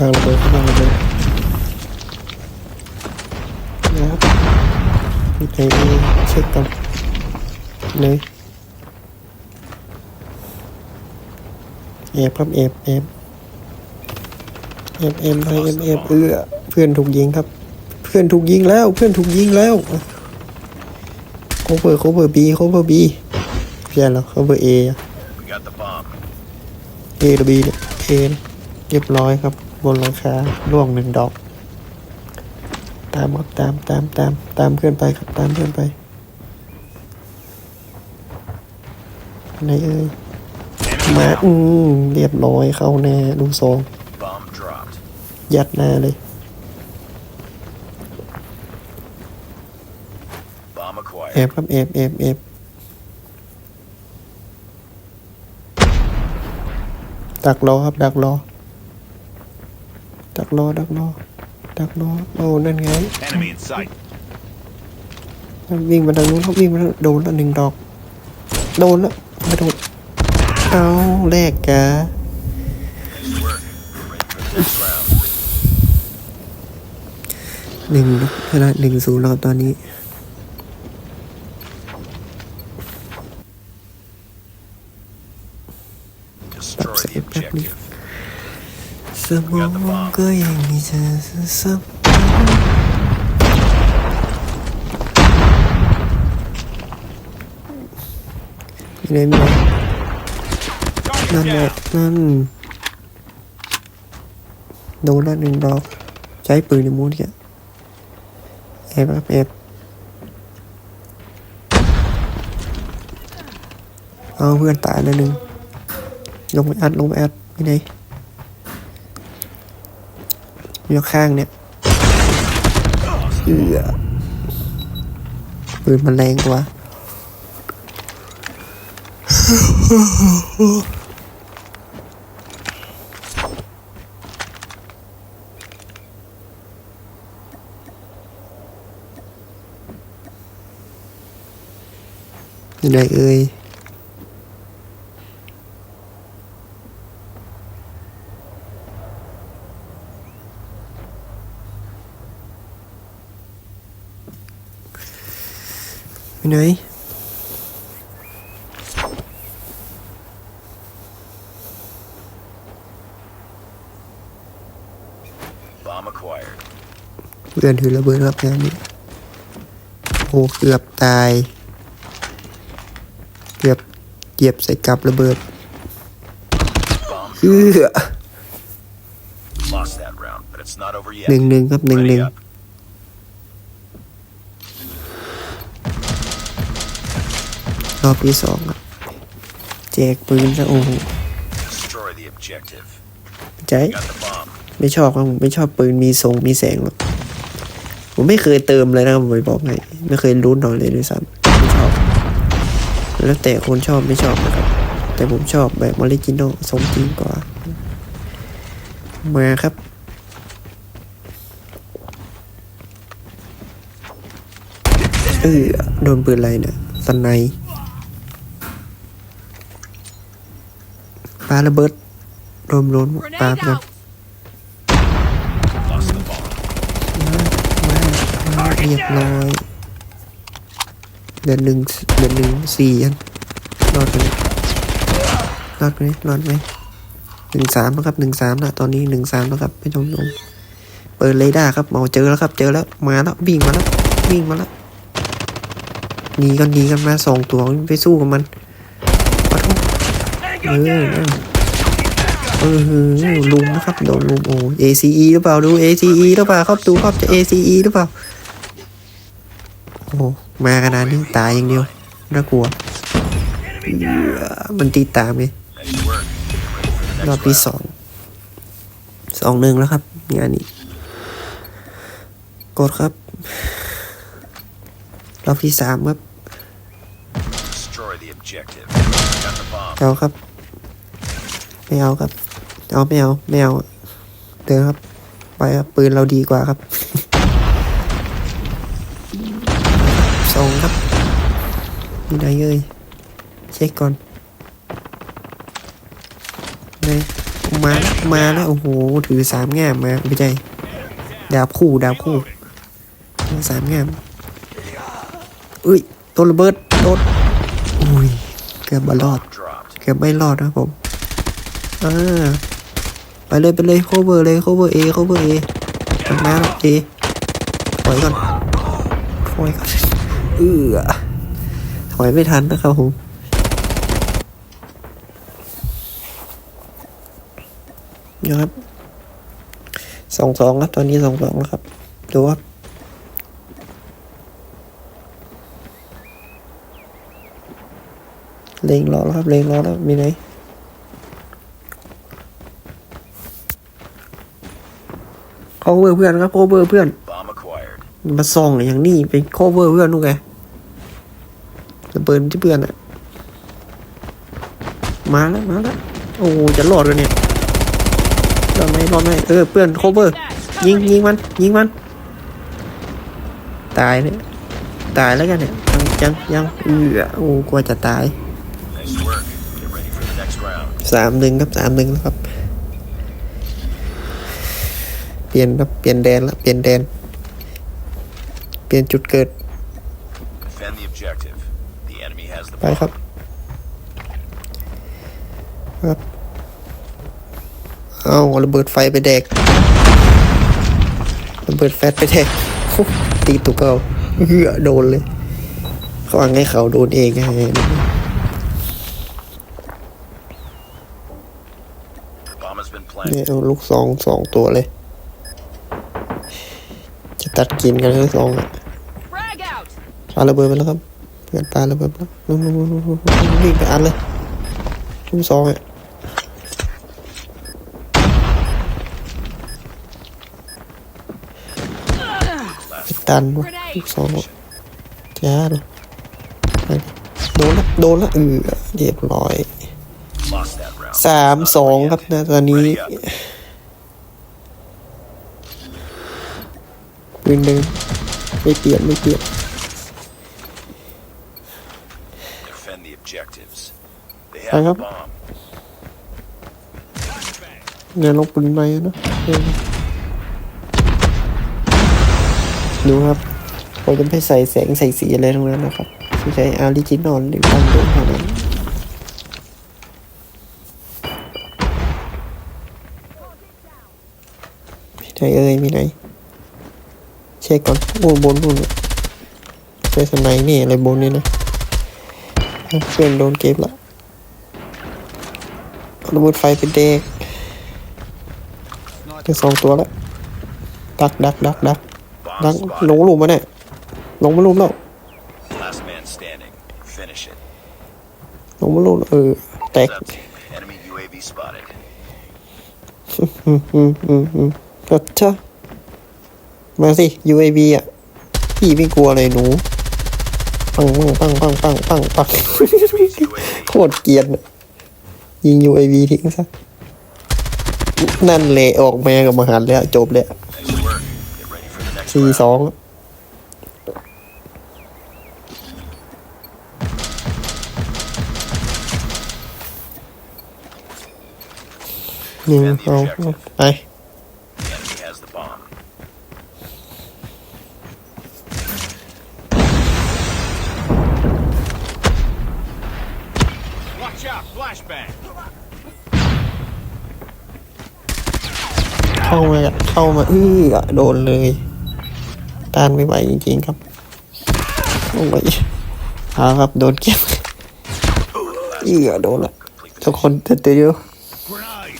วางระเบิดวางระเบิดนะครับมีเช็คกันเลยแอบครับแอบแอบแอบแอบไปแอบแอบเอื้อเพื่อนถูกยิงครับ เพื่อนถูกยิงแล้ว เพื่อนถูกยิงแล้วโคเวอร์โคเวอร์บีโคเวอร์บีใช่แล้วโคเวอร์เอเอหรือบีเนี่ยเอเรียบร้อยครับ บนหลังคาล่วงหนึ่งดอก ตามครับตามตามตามตามเพื่อนไปครับตามเพื่อนไปไหนเอ่ยมาอืมเรียบร้อยเข้าแน่ลูซองยัดหน้าเลย Bomb แอ acquired. บครับแอบแอบแอบดักรอครับ ดักรอ ดักรอดักรอดักรอโอ้นั่นไง Enemy in sight. วิ่งมาทางนู้นเขาวิ่งมาทางโดนแล้วหนึ่งดอก โดนแล้วไม่โดนเอาแลกกะ Nice work. Ready for the next round. หนึ่งชนะหนึ่งศูนย์แล้วครับตอนนี้ สมองก็ยังมีเธอซ้ำมีไหนมีไหนนั่นแหละนั่นโดนละหนึ่งดอกใช้ปืนในมูนแกแอบครับแอบเอาเพื่อนตายแล้วหนึ่งลงไปอัดลงไปอัดที่ไหน ยู่ข้างเนี่ยเอือปืนมันแรงกว่าอยู่ไหนเอ่ย ไหน Bomb acquired. เพื่อนถือระเบิดครับงานนี้โอ้เกือบตาย เกือบเหยียบใส่กับระเบิด Bomb เอื้อ lost that round, but it's not over หนึ่ง yet. หนึ่งครับหนึ่งห Ready นึ่ง รอบที่สองครับแจกปืนซะโอ้โห Destroy the objective. ใจ Got the bomb. ไม่ชอบครับผมไม่ชอบปืนมีทรงมีแสงหรอกผมไม่เคยเติมเลยนะครับผมบอกให้ไม่เคยรู้หน่อยเลยด้วยซ้ำไม่ชอบ แล้วแต่คนชอบไม่ชอบนะครับ แต่ผมชอบแบบออริจินอลสมจริงกว่า มาครับเออโดนปืนอะไรเนี่ยสไน ป์ปาระเบิดโดนโดนปา Grenade ไปก่อน out! Lost the bomb. มาเรียบร้อยเดือนหนึ่งเดือนหนึ่งสี่อันรอดไปเลยรอดไหมรอดไหมหนึ่งสามแล้วครับหนึ่งสามแล้วตอนนี้หนึ่งสามแล้วครับไม่ต้องลงเปิดเรดาร์ครับเอาเจอแล้วครับเจอแล้วมาแล้ววิ่งมาแล้ววิ่งมาแล้วหนีกันหนีกันมาสองตัวไปสู้กับมันขอโทษ เออเออเออลุมนะครับโดนลุมโอ้ ACE หรือเปล่าดู ACE หรือเปล่าครับดูครับจะ ACE หรือเปล่าโอ้มาขนาดนี้ตายอย่างเดียวน่ากลัวมันตีตามไงรอบที่สองสองหนึ่งแล้วครับ งานนี้ กดครับ รอบที่สามครับ Destroy the objective. Got the bomb. เอาครับ ไม่เอาครับ เอาไม่เอาไม่เอาเดินครับ ไปครับปืนเราดีกว่าครับสองครับมีไหนเอ่ยเช็คก่อนไหนมาแล้วมาแล้วโอ้โหถือสามแง่มมาไม่ใช่ดาบคู่ดาบคู่สามแง่มอุ้ยตัวระเบิดโดนอุ้ยเกือบบารอด เกือบไม่รอดนะผม อ่าไปเลยไปเลย cover เลย cover A cover A ทำน้ำ A ถอยก่อนถอยก่อนเออถอยไม่ทันนะครับผมนะครับสองสองครับ ตอนนี้สองสองแล้วครับดูว่าเลงรอแล้วครับเลงรอแล้วมีไหน cover เพื่อนครับ cover เพื่อน Bomb acquired. มาส่องอย่างนี้เป็น cover เพื่อนนู่นไงระเบิดที่เพื่อนอะมาแล้วมาแล้วโอ้โหจะรอดกันเนี่ยรอดไหมรอดไหมเออเพื่อน cover ยิงยิงมันยิงมัน ตายเนี่ยตายแล้วกันเนี่ยยังยังยังเอือโอ้กลัวจะตาย Nice work. Get ready for the next round. สามหนึ่งครับสามหนึ่งแล้วครับ เปลี่ยนครับเปลี่ยนแดนแล้วเปลี่ยนแดน เปลี่ยนจุดเกิด Defend the objective. The enemy has the ไปครับครับเอาระเบิดไฟไปแดกระเบิดแฟตไปแดกตีตุกเอาเหือโดนเลยเขาวางให้เขาโดนเองไง bomb has been เนี่ย planted. เอาลูกซองสองตัวเลย จะตัดกินกันทั้งสองอะปาระเบิดไปแล้วครับเพื่อนปาระเบิดแล้วนู่นนู่นนู่นนู่นนู่นวิ่งไปอัดเลยลูกซองอะตันวะลูกซองจ้าเลยโดนละโดนละเออเรียบร้อยสามสองครับนะตอนนี้ ปืนเดิมไม่เปลี่ยนไม่เปลี่ยน Defend the objectives. They Hang have up. the bomb. เนี่ยลงปืนไปนะเออดูครับเราจะไม่ใส่แสงใส่สีอะไรทั้งนั้นนะครับใช้อาริจินอลหรือตั้งโดนเท่านั้น มีไหนเอ่ยมีไหนเช็คก่อนโอ้บนนู่นน่ะใช้สไนนี่อะไรบนนี่นะเพื่อนโดนเก็บละเอาระเบิดไฟเป็นเด็กเจอสองตัวแล้วดักดักดักดัก Bomb ดักลง spotted. หลุมมาเนี่ยลงมาหลุมแล้ว Last man standing. Finish it. ลงมาหลุมเออแตก What's up, team? Enemy UAV spotted. อืมอืมอืมอืมก็จ้า มาสิ UAV อะ พี่ไม่กลัวเลยหนู ปังปังปังปังปังปังปัง Destroy the enemy's UAV. โคตรเกรียนอะยิง UAV ทิ้งซะ นั่นเละออกมากับมหันต์แล้วจบแล้ว Nice work. Get ready for the next สี่ round. สองหนึ่งสองไป เข้ามาเข้ามาเอื้อโดนเลยต้านไม่ไหวจริงๆครับโอ้ยเอาครับโดนเก็บเอื้อโดนละทุกคนเตือนเดียว Grenade.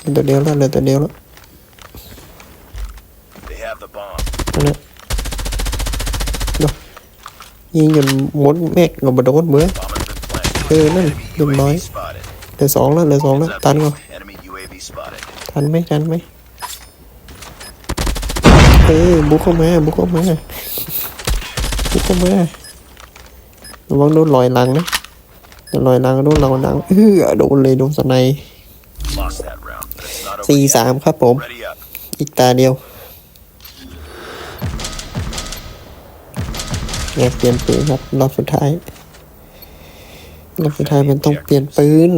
เดือตัวเดียวแล้วเหลือตัวเดียวแล้วนั่นแหละดูยิงจนหมดแม็กก็บ่โดนเบื่อ เออนั่น Enemy เรียบร้อยเหลือสองแล้วเหลือสองแล้ว What's up, ตันก่อนทันไหมทันไหมเออบุกเข้ามาบุกเข้ามาบุกเข้ามาระวังโดนลอยหลังนะโดนลอยหลังโดนเราหลังเออโดนเลยโดนสไนสี่สามครับผม อีกตาเดียวเนี่ยเปลี่ยนปืนครับรอบสุดท้าย รอบสุดท้ายมันต้องเปลี่ยนปืน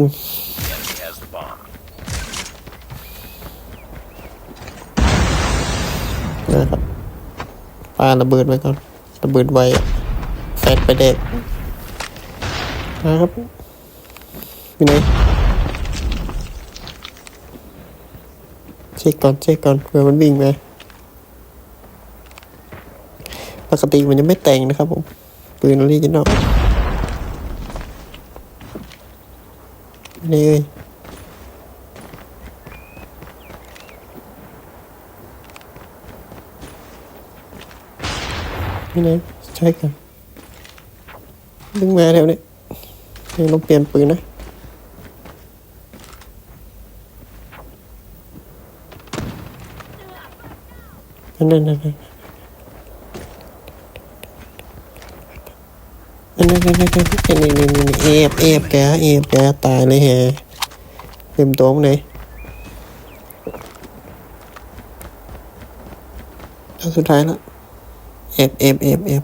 นะครับปาระเบิดไว้ก่อน ระเบิดไว้แฟดไปเด็กนะครับอยู่ไหนเช็คก่อนเช็คก่อนเผื่อมันวิ่งมปกติมันจะไม่แต่งนะครับผม ปืนออริจินอล นี่เอ้ยนี่นะใช่กันดึงมาแถวนี้เดี๋ยวเเปลี่ยนปืนนะนั่นนั่นนั่น นี่นี่นี่นี่นี่นี่นี่นี่เอฟเอฟแกเอฟแกตายเลยแฮเต็มตัวมั้งไหนเอาสุดท้ายล้วเอฟเอฟเอฟเอฟ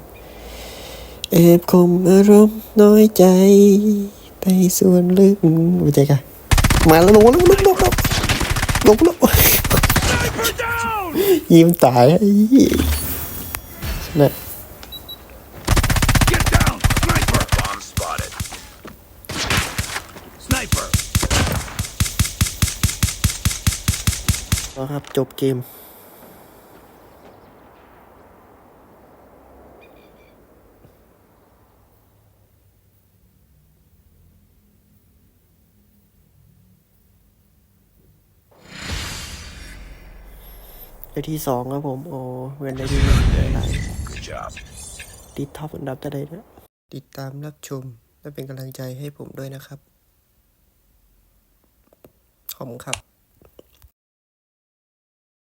เอฟคมอารมณ์น้อยใจ ไปส่วนลึกหัวใจกันมาแล้วลงแล้วลงลงลงลงลง Sniper down! ยิ้มตายนะ Get down! Sniper! Bomb spotted. Sniper! แล้ว ครับจบเกมไปที่สองครับผม โอ้เงินได้ที่หนึ่งได้ Good job. ติดท็อปอันดับจะได้นะติดตามรับชม และเป็นกำลังใจให้ผมด้วยนะครับ ขอบคุณครับ